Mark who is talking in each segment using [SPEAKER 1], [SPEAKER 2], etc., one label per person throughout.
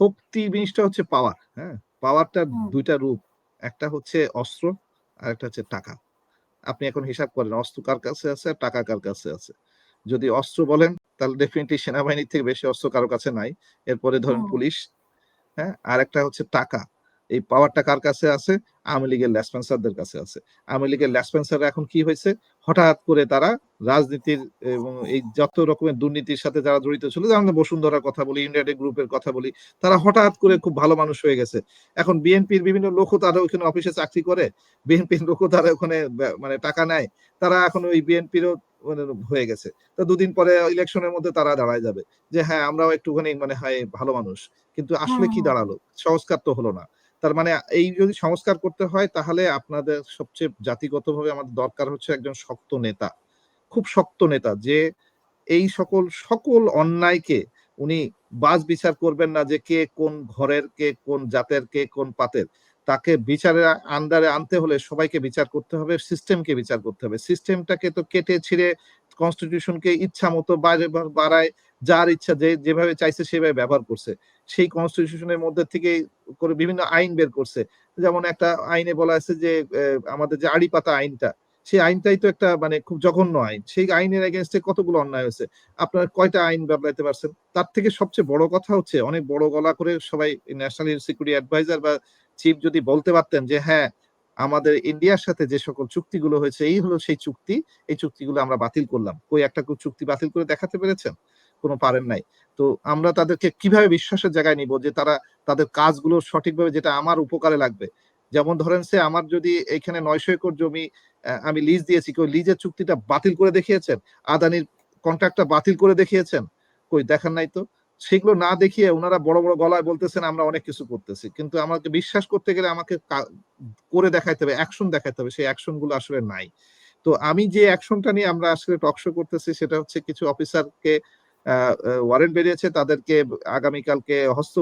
[SPEAKER 1] শক্তি জিনিসটা হচ্ছে পাওয়ার হ্যাঁ? পাওয়ারটা দুইটা রূপ একটা হচ্ছে অস্ত্র আর একটা হচ্ছে টাকা। আপনি এখন হিসাব করেন অস্ত্র কার কাছে আছে আর টাকা কার কাছে আছে? যদি অস্ত্র বলেন তাহলে ডেফিনেটলি সেনাবাহিনীর থেকে বেশি অস্ত্র কারও কাছে নাই। এরপরে ধরেন পুলিশ হ্যাঁ? আর একটা হচ্ছে টাকা। এই পাওয়ারটা কার কাছে আছে? আওয়ামী লীগের ল্যাসপেন্সারদের কাছে আছে। আওয়ামী লীগের ল্যাসপেন্সার এখন কি হয়েছে? হঠাৎ করে তারা রাজনীতির এবং এই যত রকমের দুর্নীতির সাথে যারা জড়িত ছিল যেমন বসুন্ধরার কথা বলি ইন্ডিয়াটে গ্রুপের কথা বলি তারা হঠাৎ করে খুব ভালো মানুষ হয়ে গেছে। এখন বিএনপির বিভিন্ন লোকও তারা ওইখানে অফিসে চাকরি করে বিএনপির লোকও তারা ওখানে মানে টাকা নেয়। তারা এখন ওই বিএনপিরও মানে হয়ে গেছে। তো দুদিন পরে ইলেকশনের মধ্যে তারা দাঁড়ায় যাবে। যে হ্যাঁ আমরাও একটুখানি মানে হয় ভালো মানুষ। কিন্তু আসলে কি দাঁড়াল? সংস্কার তো হলো না। তার মানে এই যদি সংস্কার করতে হয়, তাহলে আপনাদের সবচেয়ে জাতিগতভাবে আমাদের দরকার হচ্ছে একজন শক্ত নেতা। খুব শক্ত নেতা, যে এই সকল সকল অন্যায়কে উনি বাজ বিচার করবেন না যে কে কোন ঘরের, কে কোন জাতের, কে কোন পাতের। তাকে বিচারের আন্ডারে আনতে হলে সবাইকে বিচার করতে হবে, সিস্টেমকে বিচার করতে হবে। সিস্টেমটাকে তো কেটে ছিঁড়ে কনস্টিটিউশনকে ইচ্ছা মতো বাড়ায়, যার ইচ্ছা যে, যেভাবে চাইছে সেভাবে ব্যবহার করছে। সেই কনস্টিটিউশনের মধ্যে থেকে করে বিভিন্ন আইন বের করছে। যেমন একটা আইনে বলা আছে যে আমাদের যে আড়ি পাতা আইনটা, সেই আইনটাই তো একটা মানে খুব জঘন্য আইন। সেই আইনের এগেনস্টে কতগুলো অন্যায় হয়েছে? আপনার কয়টা আইন ব্যবহারাইতে পারছেন? তার থেকে সবচেয়ে বড় কথা হচ্ছে, অনেক বড় গলা করে সবাই ন্যাশনাল সিকিউরিটি অ্যাডভাইজার বা চিফ যদি বলতে পারতেন যে হ্যাঁ আমাদের ইন্ডিয়ার সাথে যে সকল চুক্তিগুলো হয়েছে, এই হলো সেই চুক্তি, এই চুক্তিগুলো আমরা বাতিল করলাম। কই, একটা চুক্তি বাতিল করে দেখাতে পেরেছেন? কোনো পারেন নাই। তো আমরা তাদেরকে কীভাবে বিশ্বাসের জায়গায় নিব যে তারা তাদের কাজগুলো সঠিকভাবে যেটা আমার উপকারে লাগবে? যেমন ধরেন সে আমার যদি এখানে নয়শো একর জমি আমি লিজ দিয়েছি, কেউ লিজের চুক্তিটা বাতিল করে দেখিয়েছেন? আদানির কন্ট্রাক্টটা বাতিল করে দেখিয়েছেন? কই দেখান নাই তো? সেগুলো না দেখিয়ে ওনারা বড় বড় গলায় বলতেছেন, আমরা অনেক কিছু করতেছি। কিন্তু আমাকে বিশ্বাস করতে গেলে আমাকে করে দেখাইতে হবে অ্যাকশন দেখাইতে হবে, সেই অ্যাকশনগুলো আসলে নাই। তো আমি যে অ্যাকশনটা নিয়ে আমরা আসলে টকশো করতেছি, সেটা হচ্ছে কিছু অফিসারকে ওয়ারেন্ট বেরিয়েছে তাদেরকে আগামীকালকে হস্ত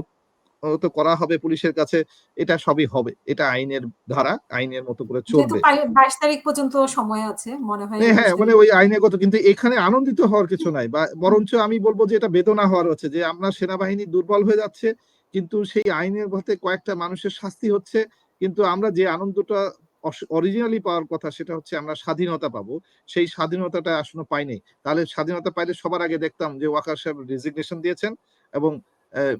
[SPEAKER 1] তো করা হবে পুলিশের কাছে। এটা সবই হবে। এটা আইনের ধারা আইনের মতো করে চলবে।
[SPEAKER 2] বাইশ তারিখ পর্যন্ত সময় আছে মনে হয়
[SPEAKER 1] হ্যাঁ, হ্যাঁ
[SPEAKER 2] 22
[SPEAKER 1] মানে। ওই আইনগত কিন্তু এখানে আনন্দিত হওয়ার কিছু নাই। বা বরঞ্চ আমি বলব যে এটা বেদনা হওয়ার হচ্ছে যে আমরা সেনাবাহিনী দুর্বল হয়ে যাচ্ছে কিন্তু সেই আইনের মধ্যে কয়েকটা মানুষের শাস্তি হচ্ছে কিন্তু আমরা যে আনন্দটা অরিজিনালি পাওয়ার কথা সেটা হচ্ছে আমরা স্বাধীনতা পাবো। সেই স্বাধীনতাটা আসলে পাইনি। তাহলে স্বাধীনতা পাইলে সবার আগে দেখতাম যে ওয়াকার সাহেব রেজিগনেশন দিয়েছেন এবং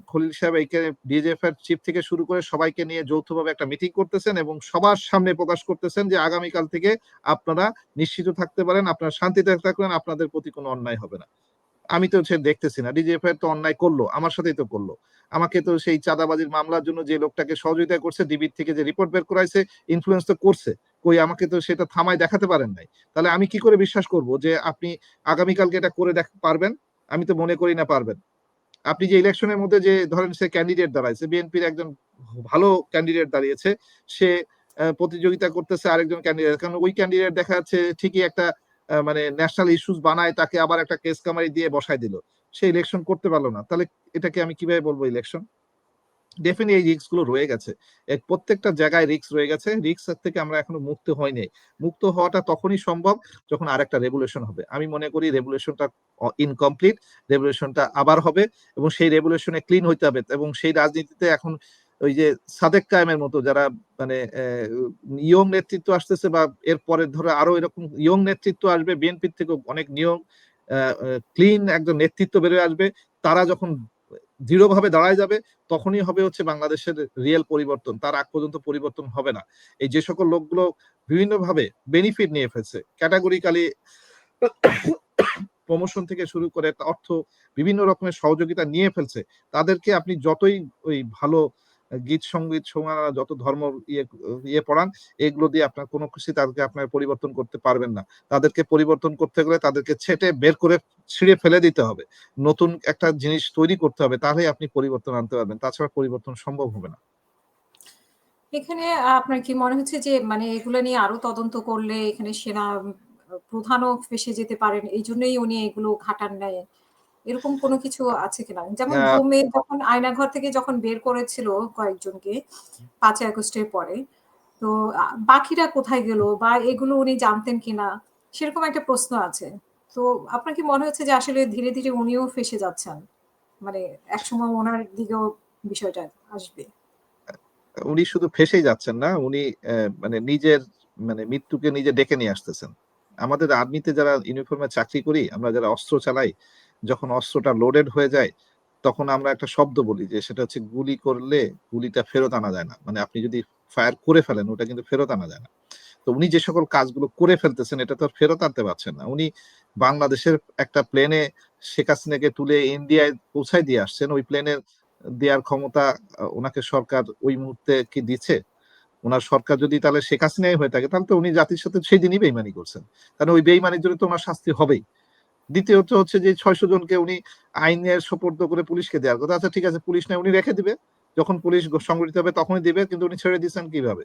[SPEAKER 1] খলিল সাহেব এইখানে ডিজেএফ এর চিফ থেকে শুরু করে সবাইকে নিয়ে যৌথভাবে একটা মিটিং করতেছেন এবং সবার সামনে প্রকাশ করতেছেন যে আগামীকাল থেকে আপনারা নিশ্চিত থাকতে পারেন, আপনারা শান্তিতে থাকবেন, আপনাদের প্রতি কোনো অন্যায় হবে না। আমি তো সে দেখতেছি না ডিজিএফ এর তো অন্যায় করল, আমার সাথেই তো করল। আমাকে তো সেই চাঁদাবাজির মামলার জন্য যে লোকটাকে সহযোগিতা করছে ডিবির থেকে যে রিপোর্ট বের করাইছে ইনফ্লুয়েন্স তো করছে, কই আমাকে তো সেটা থামায় দেখাতে পারেন নাই। তাহলে আমি কি করে বিশ্বাস করব যে আপনি আগামীকালকে এটা করে পারবেন? আমি তো মনে করি না পারবেন। আপনি যে ইলেকশনের মধ্যে যে ধরেন সে ক্যান্ডিডেট দাঁড়াইছে বিএনপির একজন ভালো ক্যান্ডিডেট দাঁড়িয়েছে, সে প্রতিযোগিতা করতেছে আরেকজন ক্যান্ডিডেট কারণ ওই ক্যান্ডিডেট দেখা যাচ্ছে ঠিকই একটা মানে ন্যাশনাল ইস্যুস বানায় তাকে আবার একটা কেস কামারি দিয়ে বসাই দিল। সে ইলেকশন করতে পারল না। তাহলে এটাকে আমি কীভাবে বলব ইলেকশন ডেফিনেটলি এই রিস্কগুলো রয়ে গেছে। প্রত্যেকটা জায়গায় রিস্ক রয়ে গেছে। রিস্ক থেকে আমরা এখনও মুক্ত হয়নি মুক্ত হওয়াটা তখনই সম্ভব যখন আরেকটা রেগুলেশন হবে। আমি মনে করি রেগুলেশনটা ইনকমপ্লিট রেগুলেশনটা আবার হবে এবং সেই রেগুলেশনে ক্লিন হইতে হবে এবং সেই রাজনীতিতে এখন ওই যে সাদেক কায়েমের মতো যারা মানে ইয়ং নেতৃত্ব আসতেছে বা এর পরে ধরো আরও এরকম ইয়ং নেতৃত্ব আসবে, বিএনপির থেকে অনেক নিয়ম ক্লিন একজন নেতৃত্ব বেরোয় আসবে, তারা যখন দৃঢ়ভাবে দাঁড়ায় যাবে, তখনই হবে হচ্ছে বাংলাদেশের রিয়েল পরিবর্তন, তার আগ পর্যন্ত পরিবর্তন হবে না। এই যে সকল লোকগুলো বিভিন্নভাবে বেনিফিট নিয়ে ফেলছে ক্যাটাগরিক্যালি প্রমোশন থেকে শুরু করে অর্থ বিভিন্ন রকমের সহযোগিতা নিয়ে ফেলছে, তাদেরকে আপনি যতই ওই ভালো গীত সংগীত শোনা যত ধর্ম ইয়ে ইয়ে পড়ান, এগুলো দিয়ে আপনার কোনো কিছু তাদেরকে আপনার পরিবর্তন করতে পারবেন না। তাদেরকে পরিবর্তন করতে গেলে তাদেরকে ছেটে বের করে ছিঁড়ে ফেলে দিতে হবে। নতুন একটা জিনিস তৈরি করতে হবে, তাহলেই আপনি পরিবর্তন আনতে পারবেন। তাছাড়া পরিবর্তন সম্ভব হবে না।
[SPEAKER 2] এখানে আপনার কি মনে হচ্ছে যে মানে এগুলো নিয়ে আরও তদন্ত করলে এখানে সেনা প্রধানও ফেসে যেতে পারেন? এই জন্যই উনি এগুলো ঘাটান নেয়। এরকম কোনো কিছু আছে কিনা যেমন
[SPEAKER 1] হ্যাঁ।
[SPEAKER 2] ঘুমে যখন আয়নাঘর থেকে যখন বের করেছিল কয়েকজনকে পাঁচই আগস্টের পরে তো বাকিরা কোথায় গেল বা এগুলো উনি জানতেন কিনা সেরকম একটা প্রশ্ন আছে তো আপনার কি মনে হচ্ছে যে আসলে ধীরে ধীরে উনিও ফেসে যাচ্ছেন মানে একসময় ওনার দিকেও বিষয়টা আসবে?
[SPEAKER 1] উনি শুধু ফেঁসেই যাচ্ছেন না, উনি মানে নিজের মানে মৃত্যুকে নিজে ডেকে নিয়ে আসতেছেন। আমাদের আর্মিতে যারা ইউনিফর্মে চাকরি করি, আমরা যারা অস্ত্র চালাই, যখন অস্ত্রটা লোডেড হয়ে যায়, তখন আমরা একটা শব্দ বলি যে সেটা হচ্ছে গুলি করলে গুলিটা ফেরত আনা যায় না। মানে আপনি যদি ফায়ার করে ফেলেন ওটা কিন্তু ফেরত আনা যায় না। তো উনি যে সকল কাজগুলো করে ফেলতেছেন এটা তো আর ফেরত আনতে পারছেন না। উনি বাংলাদেশের একটা প্লেনে শেখ হাসিনাকে তুলে ইন্ডিয়ায় পৌঁছায় দিয়ে আসছেন। ওই প্লেনের দেয়ার ক্ষমতা ওনাকে সরকার ওই মুহূর্তে কি দিচ্ছে? ওনার সরকার যদি তাহলে শেখ হাসিনাই হয়ে থাকে তাহলে তো উনি জাতির সাথে সেই দিনই বেইমানি করছেন। কারণ ওই বেইমানির জন্য তো উনার শাস্তি হবেই। দ্বিতীয়ত হচ্ছে যে ৬০০ জনকে উনি আইনের সোপর্দ করে পুলিশকে দেওয়ার কথা। আচ্ছা ঠিক আছে পুলিশ নাই উনি রেখে দিবে। যখন পুলিশ সংগঠিত হবে তখনই দিবে কিন্তু উনি ছেড়ে দিয়েছেন কীভাবে?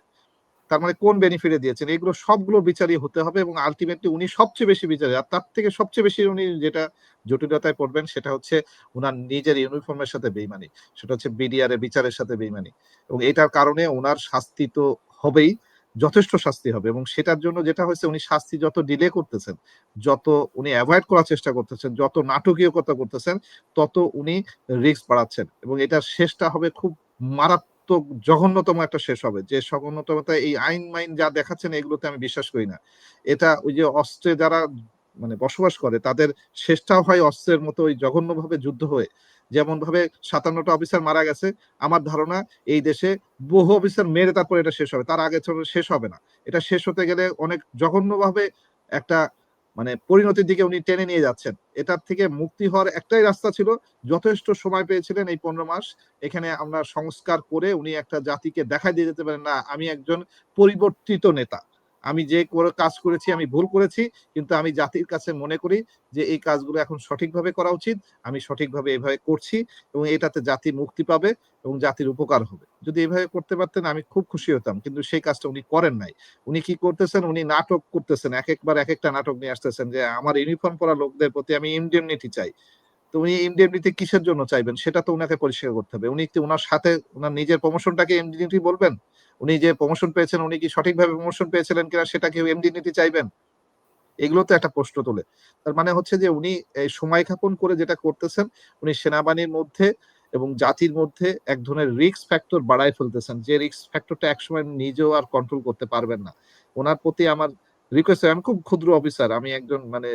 [SPEAKER 1] তার মানে কোন বেনিফিটে দিয়েছেন? এগুলো সবগুলো বিচারই হতে হবে এবং আলটিমেটলি উনি সবচেয়ে বেশি বিচারে আর তার থেকে সবচেয়ে বেশি উনি যেটা জটিলতায় পড়বেন সেটা হচ্ছে উনার নিজের ইউনিফর্মের সাথে বেইমানি। সেটা হচ্ছে বিডিআর বিচারের সাথে বেইমানি। এবং এটার কারণে উনার শাস্তি তো হবেই, যথেষ্ট শাস্তি হবে এবং সেটার জন্য যেটা হয়েছে উনি শাস্তি যত ডিলে করতেছেন, যত উনি অ্যাভয়েড করার চেষ্টা করতেছেন, যত নাটকীয়তা করতেছেন, তত উনি রিস্ক বাড়াচ্ছেন এবং এটার শেষটা হবে খুব মারাত্মক জঘন্যতম একটা শেষ হবে। যে জঘন্যতমতা এই আইন-মাইন যা দেখাচ্ছেন এগুলোতে আমি বিশ্বাস করি না। এটা ওই যে অস্ত্রে যারা মানে বসবাস করে তাদের শেষটাও হয় অস্ত্রের মতো ওই জঘন্যভাবে যুদ্ধ হয়ে। যেমনভাবে ৫৭ টা অফিসার মারা গেছে, আমার ধারণা এই দেশে বহু অফিসার মেরে তারপরে এটা শেষ হবে। তার আগে শেষ হবে না। এটা শেষ হতে গেলে অনেক জঘন্যভাবে একটা মানে পরিণতির দিকে উনি টেনে নিয়ে যাচ্ছেন। এটার থেকে মুক্তি হওয়ার একটাই রাস্তা ছিল, যথেষ্ট সময় পেয়েছিলেন এই ১৫ মাস। এখানে আমরা সংস্কার করে উনি একটা জাতিকে দেখায় দিয়ে যেতে পারেন, না আমি একজন পরিবর্তিত নেতা। আমি যে কাজ করেছি, আমি ভুল করেছি। কিন্তু আমি জাতির কাছে মনে করি যে এই কাজগুলো এখন সঠিকভাবে করা উচিত। আমি সঠিকভাবে এভাবে করছি এবং এটাতে জাতি মুক্তি পাবে এবং জাতির উপকার হবে। যদি এভাবে করতে পারতেন, আমি খুব খুশি হতাম। কিন্তু সেই কাজটা উনি করেন নাই। উনি কি করতেছেন? উনি নাটক করতেছেন। একেকবার একেকটা নাটক নিয়ে আসতেছেন যে, আমার ইউনিফর্ম পরা লোকদের প্রতি আমি ইনডেমনিটি চাই। তো উনি ইনডেমনিটি কিসের জন্য চাইবেন? সেটা তো উনাকে পরিষ্কার করতে হবে। উনি কি উনার সাথে, উনার নিজের প্রমোশনটাকে ইনডেমনিটি বলবেন? উনি যে প্রমোশন পেয়েছেন উনি কি সঠিকভাবে প্রমোশন পেয়েছিলেন কিনা সেটা কেউ এমডি নিতে চাইবেন? এগুলো তো একটা প্রশ্ন তোলে। তার মানে হচ্ছে যে উনি এই সময় খাপন করে যেটা করতেছেন, উনি সেনাবাহিনীর মধ্যে এবং জাতির মধ্যে এক ধরনের রিক্স ফ্যাক্টর বাড়ায় ফেলতেছেন। যে রিস্ক ফ্যাক্টরটা একসময় নিজেও আর কন্ট্রোল করতে পারবেন না। ওনার প্রতি আমার রিকোয়েস্ট আমি খুব ক্ষুদ্র অফিসার। আমি একজন মানে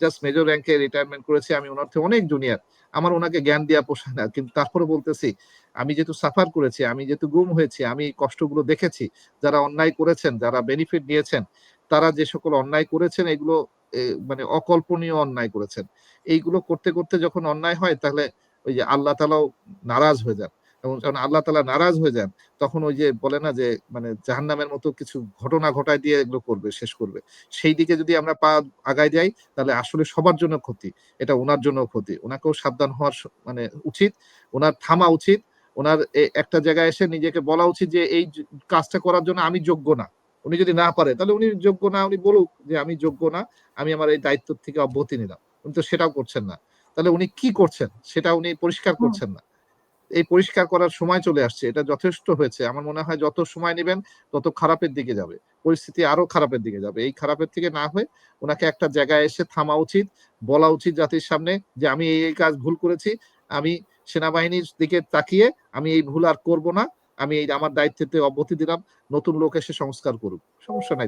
[SPEAKER 1] জাস্ট মেজর র‍্যাংকে রিটায়ারমেন্ট করেছি। আমি ওনার থেকে অনেক জুনিয়র। আমার ওনাকে জ্ঞান দেয়া পোষায় না। কিন্তু তারপরে বলতেছি, আমি যেহেতু সাফার করেছি, আমি যেহেতু গুম হয়েছি, আমি কষ্টগুলো দেখেছি। যারা অন্যায় করেছেন, যারা বেনিফিট নিয়েছেন, তারা যে সকল অন্যায় করেছেন এগুলো মানে অকল্পনীয় অন্যায় করেছেন। এইগুলো করতে, করতে যখন অন্যায় হয় তাহলে ওই যে আল্লাহ তাআলাও নারাজ হয়ে যান। এবং যখন আল্লাহ তাআলা নারাজ হয়ে যান, তখন ওই যে বলে না যে মানে জাহান্নামের মতো কিছু ঘটনা ঘটায় দিয়ে এগুলো করবে, শেষ করবে। সেই দিকে যদি আমরা পা আগায় যাই তাহলে আসলে সবার জন্য ক্ষতি। এটা উনার জন্যও ক্ষতি। উনাকেও সাবধান হওয়ার মানে উচিত। উনার থামা উচিত। উনার এ একটা জায়গায় এসে নিজেকে বলা উচিত যে এই কাজটা করার জন্য আমি যোগ্য না। উনি যদি না পারে তাহলে উনি যোগ্য না, উনি বলুক যে আমি যোগ্য না। আমি আমার এই দায়িত্ব থেকে অব্যাহতি নিলাম। উনি তো সেটাও করছেন না। তাহলে উনি কি করছেন? সেটা উনি পরিষ্কার করছেন না। এই পরিষ্কার করার সময় চলে আসছে। এটা যথেষ্ট হয়েছে। আমার মনে হয় যত সময় নেবেন তত খারাপের দিকে যাবে। পরিস্থিতি আরও খারাপের দিকে যাবে। এই খারাপের থেকে না হয়ে ওনাকে একটা জায়গায় এসে থামা উচিত। বলা উচিত জাতির সামনে যে আমি এই, এই কাজ ভুল করেছি। আমি সেনাবাহিনীর দিকে তাকিয়ে আমি এই ভুল আর করব না। আমি এই আমার দায়িত্ব থেকে অব্যাহতি দিলাম। নতুন লোক এসে সংস্কার করুক। সমস্যা নাই।